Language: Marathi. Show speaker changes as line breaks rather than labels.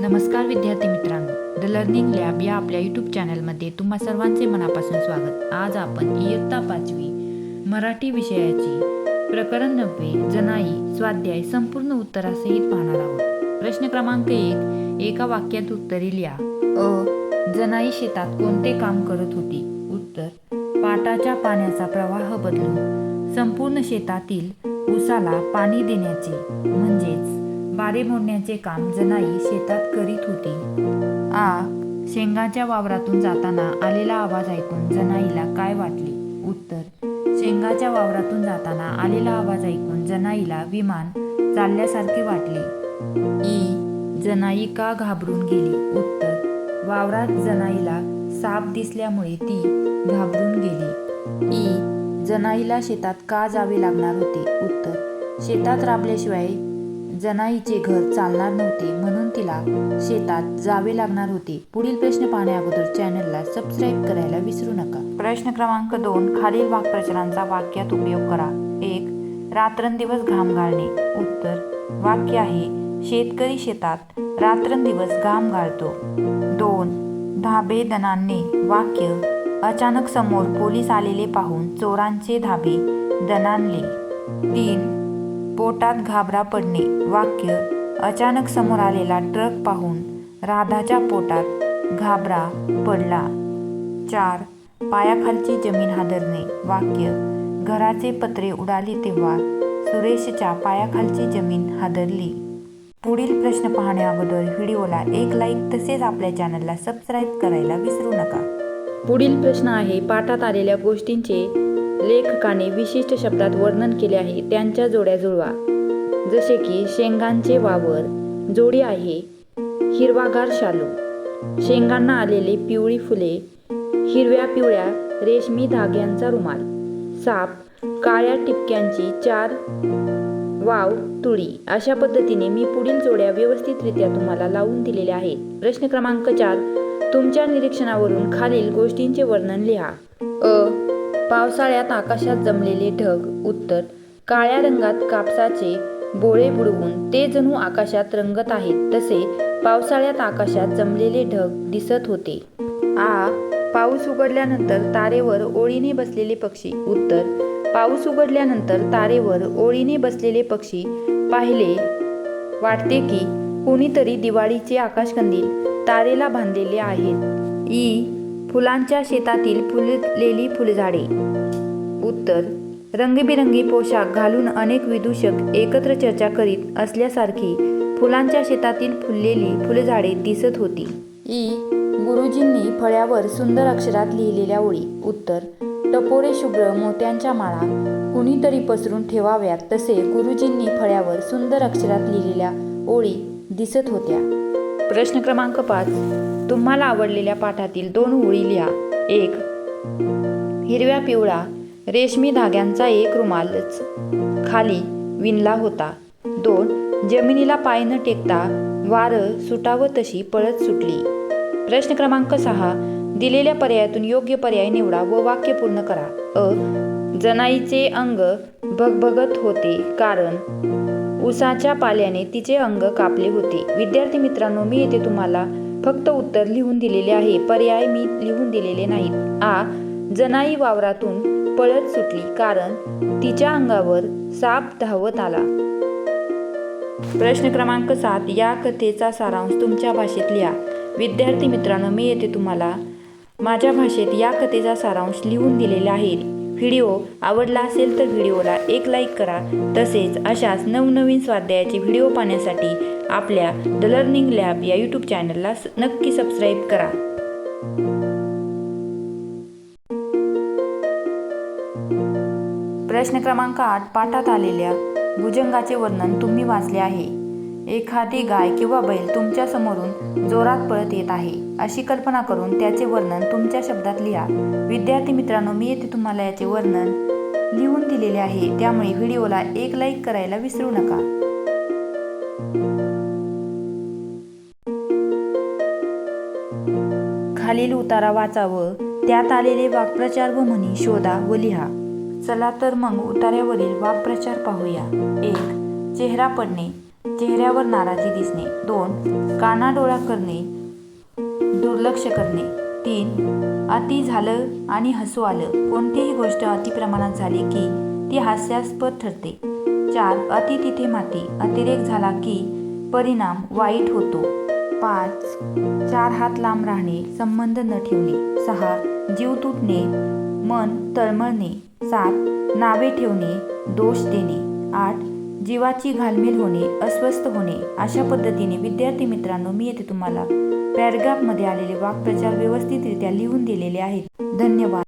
नमस्कार विद्यार्थी मित्रांनो. द लर्निंग लॅब या आपल्या यूट्यूब चॅनलमध्ये तुम्हा सर्वांचे मनापासून स्वागत. आज आपण इयत्ता पाचवी मराठी विषयाची प्रकरण नववे जनाई स्वाध्याय संपूर्ण उत्तरासहित पाहणार आहोत. प्रश्न क्रमांक एक एका वाक्यात उत्तरे लिहा. अ जनाई शेतात कोणते काम करत होती? उत्तर पाटाच्या पाण्याचा प्रवाह बदलून संपूर्ण शेतातील ऊसाला पाणी देण्याचे म्हणजेच बारे मोडण्याचे काम जनाई शेतात करीत होती. आ शेंगाच्या वावरातून जाताना आलेला आवाज ऐकून जनाईला काय वाटले? उत्तर शेंगाच्या वावरातून जाताना आलेला आवाज ऐकून जनाईला विमान चालल्यासारखे वाटले. ई जनाई का घाबरून गेली? उत्तर वावरात जनाईला साप दिसल्यामुळे ती घाबरून गेली. ई जनाईला शेतात का जावे लागणार होते? उत्तर शेतात राबल्याशिवाय जनाईचे घर चालणार नव्हते म्हणून तिला शेतात जावे लागणार होते. पुढील प्रश्न पाहण्याअगोदर चॅनलला सबस्क्राईब करायला विसरू नका. प्रश्न क्रमांक दोन खालील वाक्प्रचारांचा वाक्यात उपयोग करा. एक रात्रंदिवस घाम गाळणे उत्तर वाक्य आहे शेतकरी शेतात रात्रंदिवस घाम गाळतो दोन धाबे दणांनी. वाक्य अचानक समोर पोलीस आलेले पाहून चोरांचे धाबे दणाणले तीन पोटात घाबरा पडणे वाक्य अचानक समोर आलेला ट्रक पाहून राधाच्या पोटात घाबरा पडला. चार पायाखालची जमीन हादरणे वाक्य घराचे पत्रे उडाले तेव्हा सुरेशच्या पायाखालची जमीन हादरली. पुढील प्रश्न पाहण्या अगोदर व्हिडिओला एक लाईक तसेच आपल्या चॅनलला सबस्क्राईब करायला विसरू नका. पुढील प्रश्न आहे पाठात आलेल्या गोष्टींचे लेखकाने विशिष्ट शब्दात वर्णन केले आहे त्यांच्या जोड्या जुळवा. जसे की शेंगांचे वावर जोडी आहे हिरवागार शालू. शेंगांना आलेले पिवळी फुले हिरव्या पिवळ्या रेशमी धाग्यांचा रुमाल साप काळ्या टिपक्यांची चार वाव तुळी. अशा पद्धतीने मी पुढील जोड्या व्यवस्थितरित्या तुम्हाला लावून दिलेल्या आहेत. प्रश्न क्रमांक चार. तुमच्या निरीक्षणावरून खालील गोष्टींचे वर्णन लिहा. अ पावसाळ्यात आकाशात जमलेले ढग उत्तर काळ्या रंगात कापसाचे बोळे बुडवून ते जणू आकाशात रंगत आहेत तसे पावसाळ्यात आकाशात जमलेले ढग दिसत होते. आ पाऊस उघडल्यानंतर तारेवर ओळीने बसलेले पक्षी उत्तर पाऊस उघडल्यानंतर तारेवर ओळीने बसलेले पक्षी पाहिले वाटते की कोणीतरी दिवाळीचे आकाशकंदील तारेला बांधलेले आहेत. ई फुलांच्या शेतातील फुललेली फुलझाडे. उत्तर रंगीबिरंगी पोशाख घालून अनेक विदूषक एकत्र चर्चा करीत असल्यासारखी फुलांच्या शेतातील फुललेली फुलझाडे दिसत होती. ई. गुरुजींनी फळ्यावर सुंदर अक्षरात लिहिलेल्या ओळी. उत्तर टपोरे शुभ्र मोत्यांच्या माळा. कुणीतरी पसरून ठेवाव्यात तसे गुरुजींनी फळ्यावर सुंदर अक्षरात लिहिलेल्या ओळी दिसत होत्या. प्रश्न क्रमांक पाच. तुम्हाला आवडलेल्या पाठातील दोन ओळी लिहा. एक हिरव्या पिवळा रेशमी धाग्यांचा एक रुमालच. खाली विणला होता. दोन जमिनीला पाय न टेकता वारं सुटावं तशी पळत सुटली. प्रश्न क्रमांक सहा दिलेल्या पर्यायातून योग्य पर्याय निवडा व वाक्य पूर्ण करा. अ जनाईचे अंग भगभगत होते कारण उसाच्या पाल्याने तिचे अंग कापले होते. विद्यार्थी मित्रांनो मी येथे तुम्हाला फक्त उत्तर लिहून दिलेले आहे. पर्याय मी लिहून दिलेले नाहीत. आ. जनाई वावरातून पळत सुटली कारण तिच्या अंगावर साप धावत आला. प्रश्न क्रमांक सात. या कथेचा सारांश तुमच्या भाषेत लिहा. विद्यार्थी मित्रांनो मी येथे तुम्हाला. माझ्या भाषेत या कथेचा सारांश लिहून दिलेला आहे. व्हिडिओ आवडला असेल तर व्हिडिओला एक लाईक करा. तसेच अशाच नवनवीन स्वाध्यायाचे व्हिडिओ पाहण्यासाठी आपल्या द लर्निंग लॅब या यूट्यूब चॅनलला स- नक्की सबस्क्राईब करा. प्रश्न क्रमांक आठ पाठात आलेल्या भुजंगाचे वर्णन तुम्ही वाचले आहे. एखादी गाय किंवा बैल तुमच्या समोरून जोरात पळत येत आहे. अशी कल्पना करून त्याचे वर्णन तुमच्या शब्दात लिहा. विद्यार्थी मित्रांनो मी येथे तुम्हाला याचे वर्णन लिहून दिलेले आहे. त्यामुळे व्हिडिओला एक लाईक करायला विसरू नका. खालील उतारा वाचावं. त्यात आलेले वाक्प्रचार व म्हणी शोधा व लिहा. चला तर मग उतार्यावरील वाक्प्रचार पाहूया. एक चेहरा पडणे. चेहऱ्यावर नाराजी दिसणे. दोन कानाडोळा करणे. दुर्लक्ष करणे. तीन अति झालं आणि हसू आलं. कोणतीही गोष्ट अति प्रमाणात झाली की ती हास्यास्पद ठरते. चार अति तिथे माती. अतिरेक झाला की परिणाम वाईट होतो. पाच चार हात लांब राहणे संबंध न ठेवणे. सहा. जीव तुटणे मन तळमळणे. सात. नावे ठेवणे दोष देणे. आठ. जीवाची घालमेल होणे अस्वस्थ होणे. अशा पद्धतीने विद्यार्थी मित्रांनो मी येथे तुम्हाला पॅरग्राफमध्ये आलेले वाक्प्रचार व्यवस्थितरित्या लिहून दिलेले आहेत. धन्यवाद.